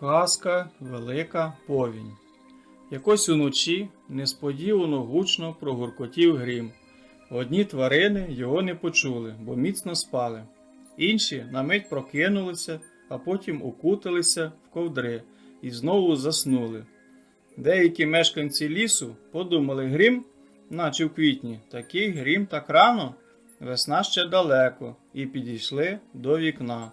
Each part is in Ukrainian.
Казка Велика повінь. Якось уночі несподівано гучно прогуркотів грім. Одні тварини його не почули, бо міцно спали. Інші на мить прокинулися, а потім укуталися в ковдри і знову заснули. Деякі мешканці лісу подумали грім, наче в квітні, такий грім так рано, весна ще далеко, і підійшли до вікна.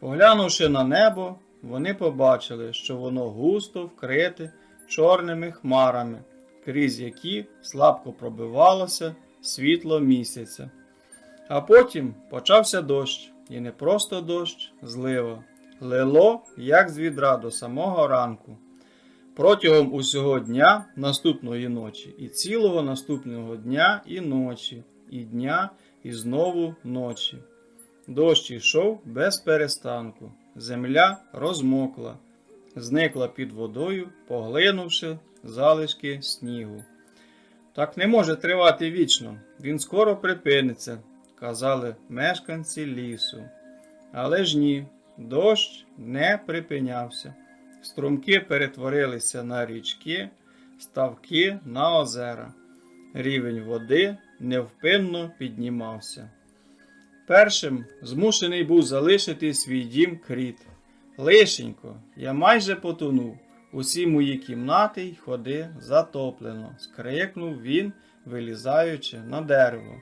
Поглянувши на небо, вони побачили, що воно густо вкрите чорними хмарами, крізь які слабко пробивалося світло місяця. А потім почався дощ, і не просто дощ, злива. Лило, як з відра до самого ранку. Протягом усього дня наступної ночі, і цілого наступного дня і ночі, і дня, і знову ночі. Дощ ішов без перестанку, земля розмокла, зникла під водою, поглинувши залишки снігу. Так не може тривати вічно, він скоро припиниться, казали мешканці лісу. Але ж ні, дощ не припинявся. Струмки перетворилися на річки, ставки на озера. Рівень води невпинно піднімався. Першим змушений був залишити свій дім кріт. Лишенько, я майже потонув. Усі мої кімнати й ходи затоплено, скрикнув він, вилізаючи на дерево.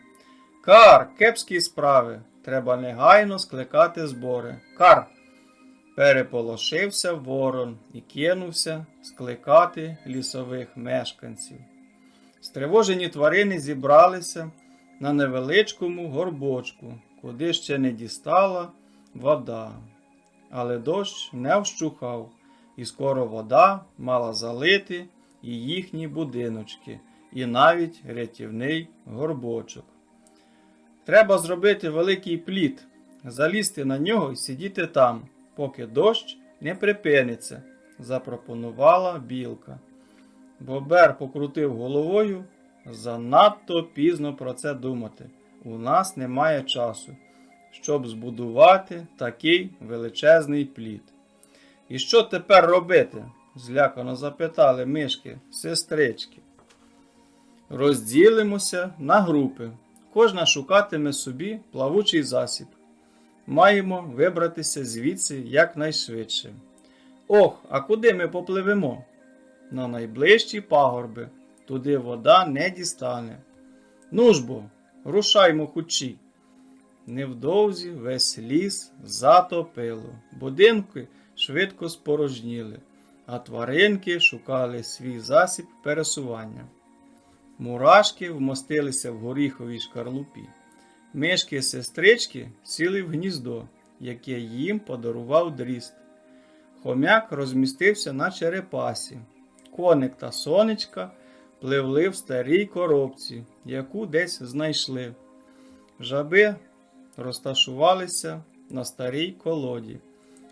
Кар, кепські справи. Треба негайно скликати збори. Кар. Переполошився ворон і кинувся скликати лісових мешканців. Стривожені тварини зібралися на невеличкому горбочку, куди ще не дістала вода. Але дощ не вщухав, і скоро вода мала залити і їхні будиночки, і навіть рятівний горбочок. Треба зробити великий плід, залізти на нього і сидіти там, поки дощ не припиниться, запропонувала білка. Бобер покрутив головою. Занадто пізно про це думати. У нас немає часу, щоб збудувати такий величезний плід. І що тепер робити? злякано запитали мишки, сестрички. Розділимося на групи. Кожна шукатиме собі плавучий засіб. Маємо вибратися звідси якнайшвидше. Ох, а куди ми попливемо? На найближчі пагорби. Туди вода не дістане. Ну ж бо, рушаймо хучі. Невдовзі весь ліс затопило, будинки швидко спорожніли, а тваринки шукали свій засіб пересування. Мурашки вмостилися в горіховій шкарлупі. Мишки-сестрички сіли в гніздо, яке їм подарував дріст. Хомяк розмістився на черепасі. Коник та сонечка пливли в старій коробці, яку десь знайшли. Жаби розташувалися на старій колоді.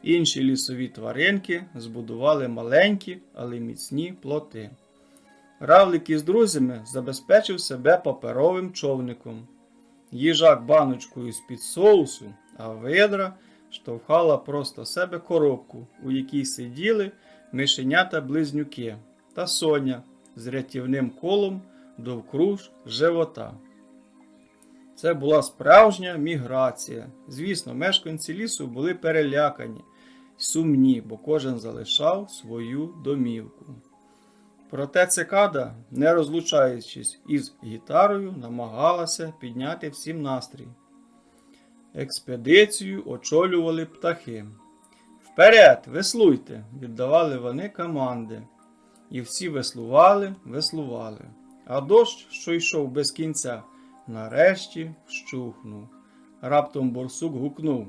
Інші лісові тваринки збудували маленькі, але міцні плоти. Равлик із друзями забезпечив себе паперовим човником. Їжак баночкою з-під соусу, а видра штовхала просто себе коробку, у якій сиділи мишенята-близнюки та Соня з рятівним колом довкруж живота. Це була справжня міграція. Звісно, мешканці лісу були перелякані сумні, бо кожен залишав свою домівку. Проте цикада, не розлучаючись із гітарою, намагалася підняти всім настрій. Експедицію очолювали птахи. Вперед, веслуйте! віддавали вони команди. І всі веслували, веслували. А дощ, що йшов без кінця, нарешті вщухнув. Раптом борсук гукнув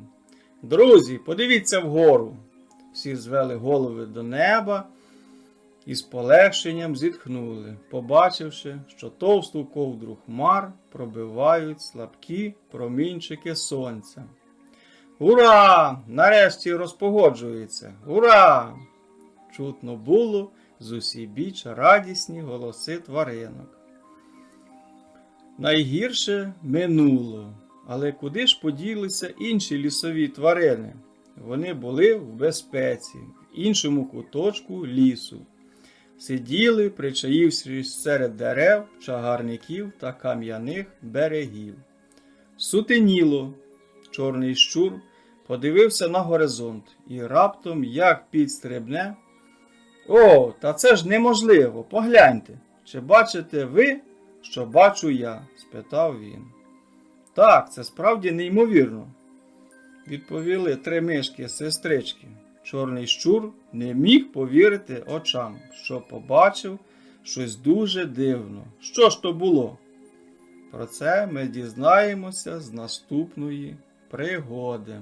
Друзі, подивіться вгору. Всі звели голови до неба і з полегшенням зітхнули, побачивши, що товсту ковдру хмар пробивають слабкі промінчики сонця. Ура! Нарешті розпогоджується! Ура! Чутно було з усібіч радісні голоси тваринок. Найгірше минуло, але куди ж поділися інші лісові тварини? Вони були в безпеці в іншому куточку лісу. Сиділи, причаївшись серед дерев, чагарників та кам'яних берегів. Сутеніло, чорний щур подивився на горизонт і раптом як підстрибне. О, та це ж неможливо, погляньте. Чи бачите ви, що бачу я? спитав він. Так, це справді неймовірно, відповіли три мишки сестрички. Чорний щур не міг повірити очам, що побачив щось дуже дивно. Що ж то було? Про це ми дізнаємося з наступної пригоди.